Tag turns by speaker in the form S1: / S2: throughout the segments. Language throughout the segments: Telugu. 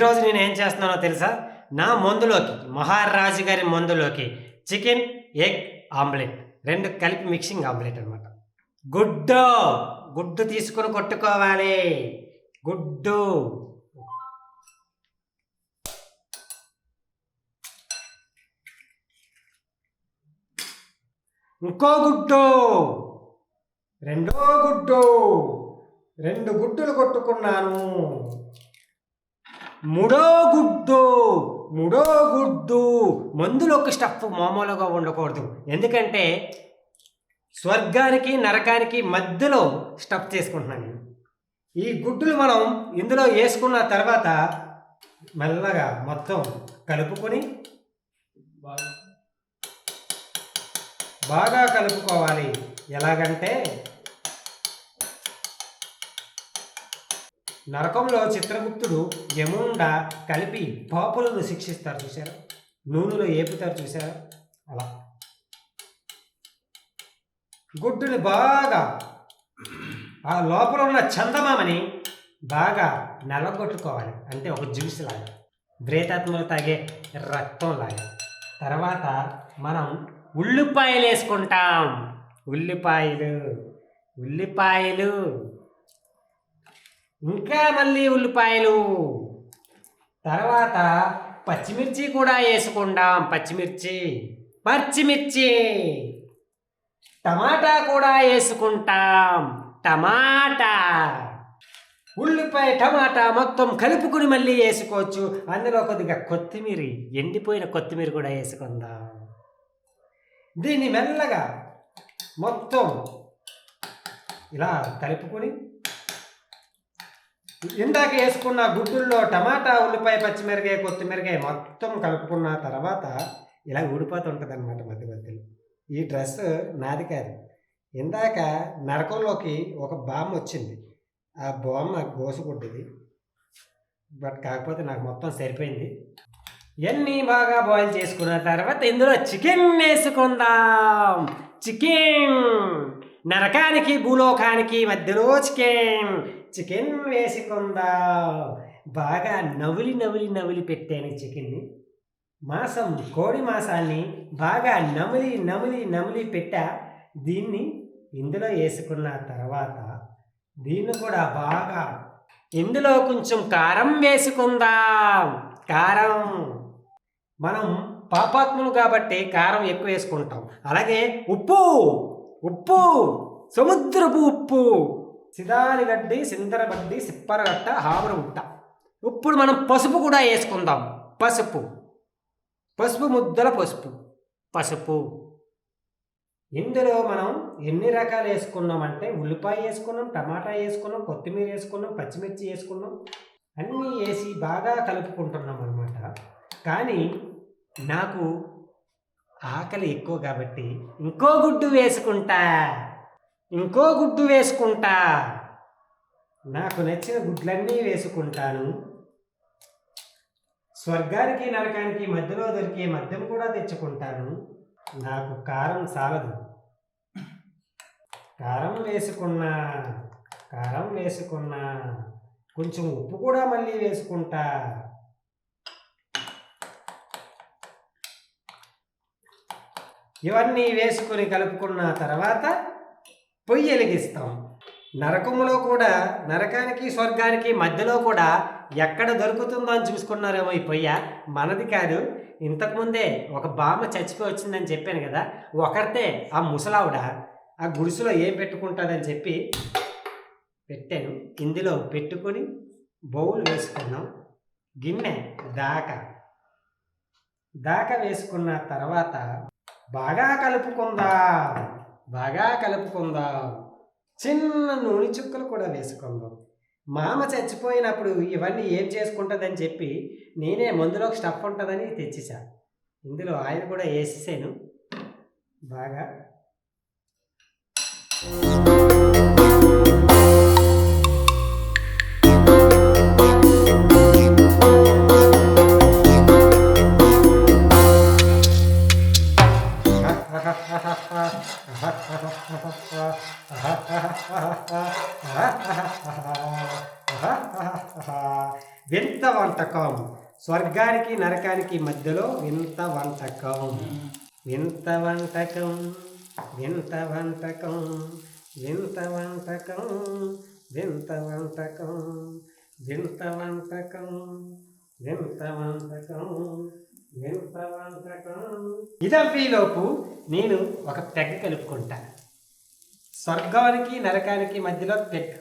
S1: ఈరోజు నేను ఏం చేస్తున్నానో తెలుసా? నా మందులోకి మహారాజు గారి మందులోకి చికెన్ ఎగ్ ఆమ్లెట్ రెండు కలిపి మిక్సింగ్ ఆమ్లెట్ అనమాట గుడ్డు గుడ్డు తీసుకుని కొట్టుకోవాలి. గుడ్డు. ఇంకో గుడ్డు. రెండో గుడ్డు. రెండు గుడ్డులు కొట్టుకున్నాను. మూడో గుడ్డు మూడో గుడ్డు మందులో ఒక స్టఫ్ మామూలుగా ఉండకూడదు. ఎందుకంటే స్వర్గానికి నరకానికి మధ్యలో స్టఫ్ చేసుకుంటున్నాను నేను ఈ గుడ్డులు మనం ఇందులో వేసుకున్న తర్వాత మెల్లగా మొత్తం కలుపుకొని బాగా కలుపుకోవాలి. ఎలాగంటే నరకంలో చిత్రగుప్తుడు యముండ కలిపి పాపులను శిక్షిస్తారు చూసారా నూనెలో ఏపుతారు చూసారా అలా. గుడ్డుని బాగా ఆ లోపల ఉన్న చందమామని బాగా నలగొట్టుకోవాలి. అంటే ఒక జ్యూస్ లాగా. బ్రేతాత్మలు తాగే రక్తం లాగా. తర్వాత మనం ఉల్లిపాయలు వేసుకుంటాం ఉల్లిపాయలు ఉల్లిపాయలు. ఇంకా మళ్ళీ ఉల్లిపాయలు. తర్వాత పచ్చిమిర్చి కూడా వేసుకుందాం. పచ్చిమిర్చి పచ్చిమిర్చి. టమాటా కూడా వేసుకుంటాం. టమాటా. ఉల్లిపాయ టమాటా మొత్తం కలుపుకుని మళ్ళీ వేసుకోవచ్చు. అందులో కొద్దిగా కొత్తిమీర ఎండిపోయిన కొత్తిమీర కూడా వేసుకుందాం. దీన్ని మెల్లగా మొత్తం ఇలా కలుపుకొని ఇందాక వేసుకున్న గుడ్డుల్లో టమాటా ఉల్లిపాయ పచ్చిమిరకాయ కొత్తిమీరకాయ మొత్తం కలుపుకున్న తర్వాత ఇలా ఊడిపోతుంటుంది అనమాట మధ్య మధ్యలో. ఈ డ్రెస్ నాది కాదు. ఇందాక నరకంలోకి ఒక బామ్మ వచ్చింది. ఆ బొమ్మ గోసుగుడ్డిది బట్ కాకపోతే నాకు మొత్తం సరిపోయింది. ఇవన్నీ బాగా బాయిల్ చేసుకున్న తర్వాత ఇందులో చికెన్ వేసుకుందాం. చికెన్! నరకానికి భూలోకానికి మధ్యలో చికెన్ చికెన్ వేసుకుందా. బాగా నవ్వులి నవ్వులి నవ్వులి పెట్టాను చికెన్ని. మాసం కోడి మాసాన్ని బాగా నమిలి నమిలి నమిలి పెట్టా దీన్ని ఇందులో వేసుకున్న తర్వాత దీన్ని కూడా బాగా ఇందులో కొంచెం కారం వేసుకుందాం. కారం. మనం పాపాత్ములు కాబట్టి కారం ఎక్కువ వేసుకుంటాం. అలాగే ఉప్పు. ఉప్పు సముద్రపు ఉప్పు. సిదాలిగడ్డి సిందరగడ్డి సిప్పరగట్ట హామర ఉట్ట ఇప్పుడు మనం పసుపు కూడా వేసుకుందాం. పసుపు. పసుపు ముద్దల పసుపు. పసుపు. ఇందులో మనం ఎన్ని రకాలు వేసుకున్నామంటే ఉల్లిపాయ వేసుకున్నాం టమాటా వేసుకున్నాం కొత్తిమీర వేసుకున్నాం పచ్చిమిర్చి వేసుకున్నాం. అన్నీ వేసి బాగా కలుపుకుంటున్నాం అనమాట కానీ నాకు ఆకలి ఎక్కువ కాబట్టి ఇంకో గుడ్డు వేసుకుంటా. ఇంకో గుడ్డు వేసుకుంటా. నాకు నచ్చిన గుడ్లన్నీ వేసుకుంటాను. స్వర్గానికి నరకానికి మధ్యలో దొరికే మద్యం కూడా తెచ్చుకుంటాను. నాకు కారం సాలదు. కారం వేసుకున్నా కారం వేసుకున్నా కొంచెం ఉప్పు కూడా మళ్ళీ వేసుకుంటా. ఇవన్నీ వేసుకొని కలుపుకున్న తర్వాత పొయ్యి వెలిగిస్తాం. నరకములో కూడా నరకానికి స్వర్గానికి మధ్యలో కూడా ఎక్కడ దొరుకుతుందో అని చూసుకున్నారేమో ఈ పొయ్య? మనది కాదు. ఇంతకుముందే ఒక బామ్మ చచ్చిపోయి వచ్చిందని చెప్పాను కదా ఒకరితే ఆ ముసలావిడ ఆ గుడిసెలో ఏం పెట్టుకుంటుందని చెప్పి పెట్టాను. ఇందులో పెట్టుకొని బౌల్ వేసుకున్నాం. గిన్నె దాకా. దాకా వేసుకున్న తర్వాత బాగా కలుపుకుందాం. బాగా కలుపుకుందాం. చిన్న నూనె చుక్కలు కూడా వేసుకుందాం. మామ చచ్చిపోయినప్పుడు ఇవన్నీ ఏం చేసుకుంటుందని చెప్పి నేనే మందులో స్టఫ్ ఉంటుందని తెచ్చేసా ఇందులో ఆయిల్ కూడా వేసేసాను. బాగా. వంటకం స్వర్గానికి నరకానికి మధ్యలో వింత వంటకం వింత వంటకం వింత వంటకం వింత వంటకం వింత వంటకం వింత వంటకం వింత వంటకం వింత వంటకం ఇదంపీలోపు నేను ఒక పెగ్గ కలుపుకుంటాను స్వర్గానికి నరకానికి మధ్యలో పెగ్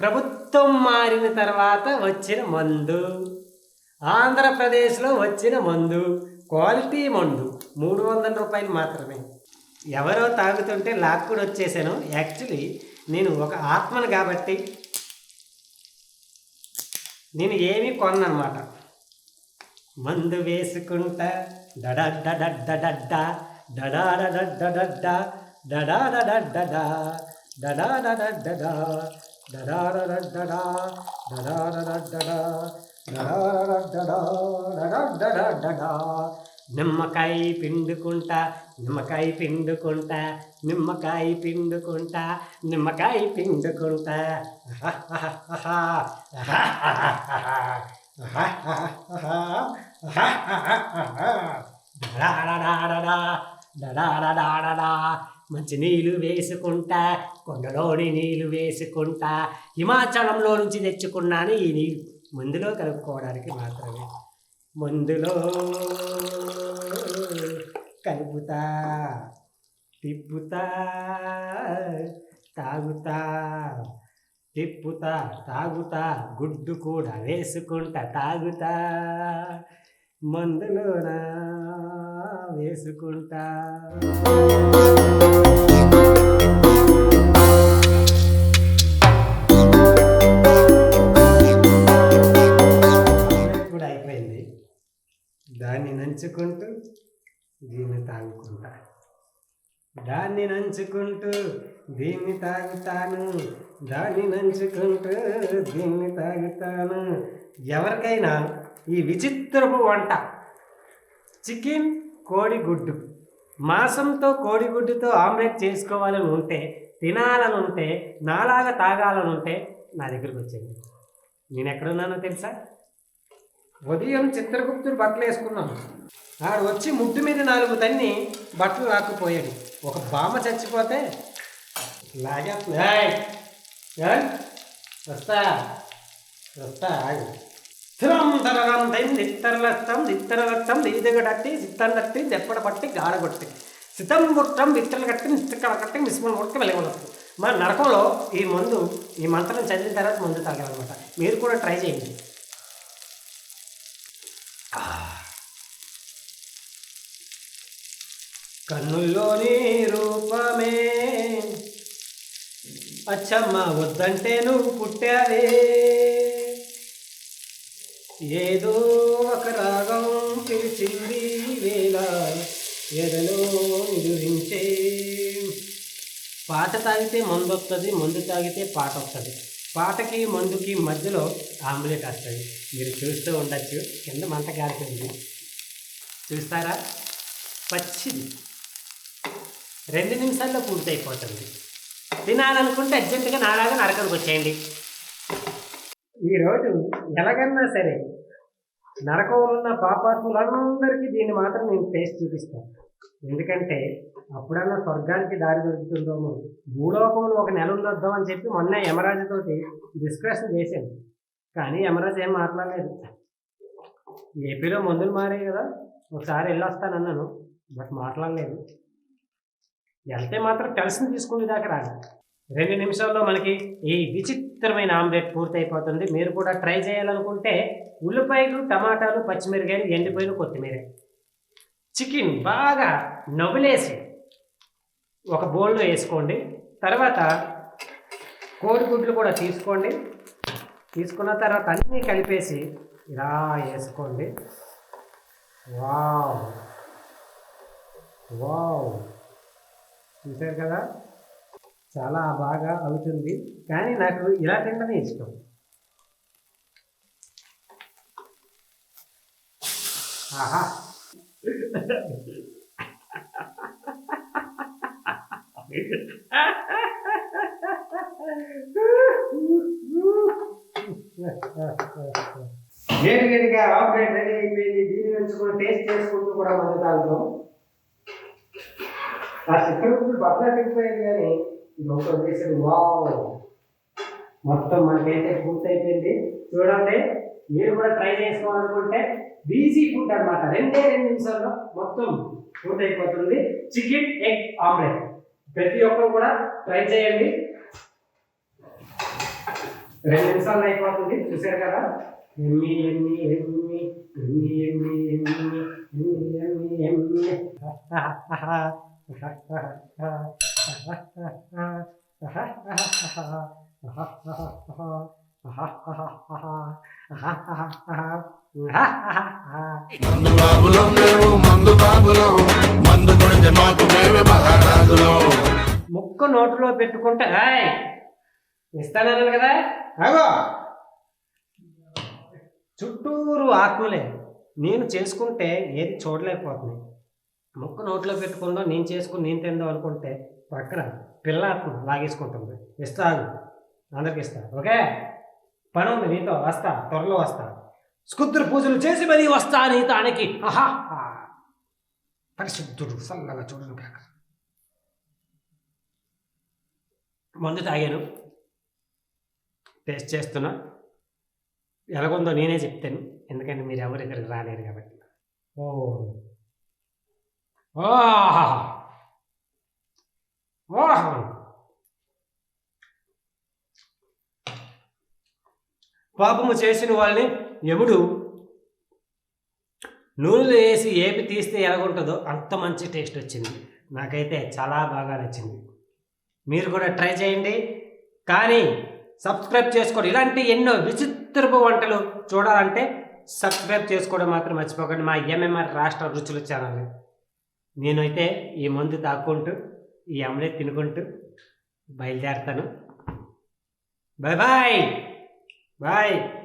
S1: ప్రభుత్వం మారిన తర్వాత వచ్చిన మందు ఆంధ్రప్రదేశ్లో వచ్చిన మందు క్వాలిటీ మందు మూడు వందల రూపాయలు మాత్రమే ఎవరో తాగుతుంటే లాక్కుని వచ్చేసాను యాక్చువల్లీ నేను ఒక ఆత్మను కాబట్టి నేను ఏమీ కొన్నమాట మందు వేసుకుంటా డడా డడా డడా డడా డడా డడా డడా డడా డడా డడా నిమ్మకాయ పిండుకుంటా నిమ్మకాయ పిండుకుంటా నిమ్మకాయ పిండుకుంటా నిమ్మకాయ పిండుకుంటా. మంచి నీళ్ళు వేసుకుంటా కొండలోని నీళ్ళు వేసుకుంటా హిమాచలంలో నుంచి తెచ్చుకున్నాను ఈ నీళ్ళు మందులో కలుపుకోవడానికి మాత్రమే. మందులో కలుపుతా తిప్పుతా తాగుతా తిప్పుతా తాగుతా గుడ్డు కూడా వేసుకుంటా తాగుతా. మందులోన వేసుకుంటా? కూడా అయిపోయింది. దాన్ని నంచుకుంటూ దీన్ని తాగుకుంటా. దాన్ని నంచుకుంటూ దీన్ని తాగుతాను. దాన్ని నంచుకుంటూ దీన్ని తాగుతాను. ఎవరికైనా ఈ విచిత్రపు వంట. చికెన్ కోడిగుడ్డు. మాంసంతో కోడిగుడ్డుతో ఆమ్లెట్ చేసుకోవాలని ఉంటే తినాలని ఉంటే నాలాగా తాగాలని ఉంటే నా దగ్గరికి వచ్చేయండి. నేను ఎక్కడున్నానో తెలుసా? ఉదయం చిత్రగుప్తుడు బట్టలు వేసుకున్నాను ఆడు వచ్చి ముద్దు మీద నాలుగు తన్ని బట్టలు లాక్కుపోయాడు. ఒక బామ్మ చచ్చిపోతే లాగేస్తుంది. వస్తా! వస్తా ఆగు. స్థిరం తరరం దైం దిత్తరలత్తం దిత్తరలత్తం దీదగడట్టి సిత్తరలట్టి దెప్పడ పట్టి గాడగొట్టి సితం బుట్టం విత్తలు కట్టి నిత్తకడ కట్టి మిస్మల్ కొట్టి వెలగలొచ్చు మా నరకంలో ఈ మందు ఈ మంత్రం చదివిన తర్వాత మందు తాగాలన్నమాట. మీరు కూడా ట్రై చేయండి. కన్నుల్లోని రూపమే. అచ్చమ్మ వద్దంటే నువ్వు పుట్టావే. ఏదో ఒక రాగం పిలిచింది వేళ ఎదలో నిదురించే పాట తాగితే మందు వస్తుంది మందు తాగితే పాట వస్తుంది పాటకి మందుకి మధ్యలో ఆమ్లెట్ వస్తుంది. మీరు చూస్తూ ఉండొచ్చు. కింద మంట కారుతుంది చూస్తారా? పచ్చిది. రెండు నిమిషాల్లో పూర్తయిపోతుంది. తినాలనుకుంటే అర్జెంటుగా నాలాగా నరకడికి వచ్చేయండి. ఈరోజు ఎలాగన్నా సరే నరకంలో ఉన్న పాపాత్ములందరికీ దీన్ని మాత్రం నేను టేస్ట్ చూపిస్తాను. ఎందుకంటే అప్పుడన్నా స్వర్గానికి దారి దొరుకుతుందేమో? భూలోకంలో ఒక నెల ఉండొద్దాం అని చెప్పి మొన్న యమరాజుతోటి డిస్కషన్ చేశాను. కానీ యమరాజు ఏం మాట్లాడలేదు. ఏపీలో మందులు మారాయి కదా. ఒకసారి వెళ్ళొస్తానన్నాను బట్ మాట్లాడలేదు. వెళ్తే మాత్రం కలిసి తీసుకునే దాకా రాదు రెండు నిమిషాల్లో మనకి ఈ విచిత్రమైన ఆమ్లెట్ పూర్తయిపోతుంది. మీరు కూడా ట్రై చేయాలనుకుంటే ఉల్లిపాయలు టమాటాలు పచ్చిమిరకాయలు ఎండిపోయిన కొత్తిమీర. చికెన్ బాగా నవ్వులేసి ఒక బౌల్లో వేసుకోండి. తర్వాత కోడిగుడ్లు కూడా తీసుకోండి. తీసుకున్న తర్వాత అన్నీ కలిపేసి ఇలా వేసుకోండి. వావ్! వావ్! చూశారు కదా? చాలా బాగా అవుతుంది. కానీ నాకు ఇలా తింటనే ఇష్టం. ఆహా. వేడి వేడిగా ఆమ్లెట్ రెడీ అయిపోయింది. దీని నుంచి కూడా టేస్ట్ చేసుకుంటూ కూడా మందు తాగుతాం ఆ చిక్కడు బట్టలు తిరిగిపోయింది కానీ ఇది ఒకటి వేసాడు వావ్! మొత్తం మనకైతే పూర్తయిపోయింది. చూడండి మీరు కూడా ట్రై చేసుకోవాలనుకుంటే బీజీ ఫుడ్ అన్నమాట. రెండే రెండు నిమిషాల్లో మొత్తం పూర్తయిపోతుంది. Chicken egg omelette. ప్రతి ఒక్కరు కూడా ట్రై చేయండి. రెండు నిమిషాలు అయిపోతుంది. చూసారు కదా? ఎమ్మి ఎమ్మి ఎమ్మి ఎమ్మి ఎమ్మి ఎమ్మి ఎమ్మి ఎమ్మి ఎమ్మి
S2: మందు బాబులం లేవు మందు బాబులం మందు కొడితే మాకు మేమే మహారాజులం
S1: ముక్క నోట్లో పెట్టుకుంటే హాయ్ ఇస్తానన్నాను కదా. అగో. చుట్టూరు ఆకులే. నేను చేసుకుంటే ఏది చూడలేకపోతుంది. ముక్క నోట్లో పెట్టుకుందో నేను చేసుకుని నేను తిందాం అనుకుంటే పక్కన పిల్లాత్మ లాగేసుకుంటుంది. ఇస్తాను అందరికి ఇస్తాను ఓకే? పని ఉంది నీతో. వస్తా. త్వరలో వస్తా. స్కుద్దురు పూజలు చేసి మరీ వస్తా నీ తానికి ఆహా పరిశుద్ధుడు చల్లగా చూడను కాక మందు తాగాను. టేస్ట్ చేస్తున్నా. ఎలాగుందో నేనే చెప్తాను. ఎందుకంటే మీరు ఎవరు ఇక్కడికి రాలేరు కాబట్టి. ఓ! ఆహా ఆహా పాపము చేసిన వాళ్ళని యముడు నూనెలో వేసి ఏపి తీస్తే ఎలాగుంటుందో అంత మంచి టేస్ట్ వచ్చింది. నాకైతే చాలా బాగా నచ్చింది. మీరు కూడా ట్రై చేయండి. కానీ సబ్స్క్రైబ్ చేసుకోండి ఇలాంటి ఎన్నో విచిత్రపు వంటలు చూడాలంటే సబ్స్క్రైబ్ చేసుకోవడం మాత్రం మర్చిపోకండి. మా ఎంఎంఆర్ రాష్ట్ర రుచుల ఛానల్. నేనైతే ఈ మందు తాక్కుంటూ ఈ ఆమ్లెట్ తినుకుంటూ బయలుదేరుతాను. Bye bye. బాయ్.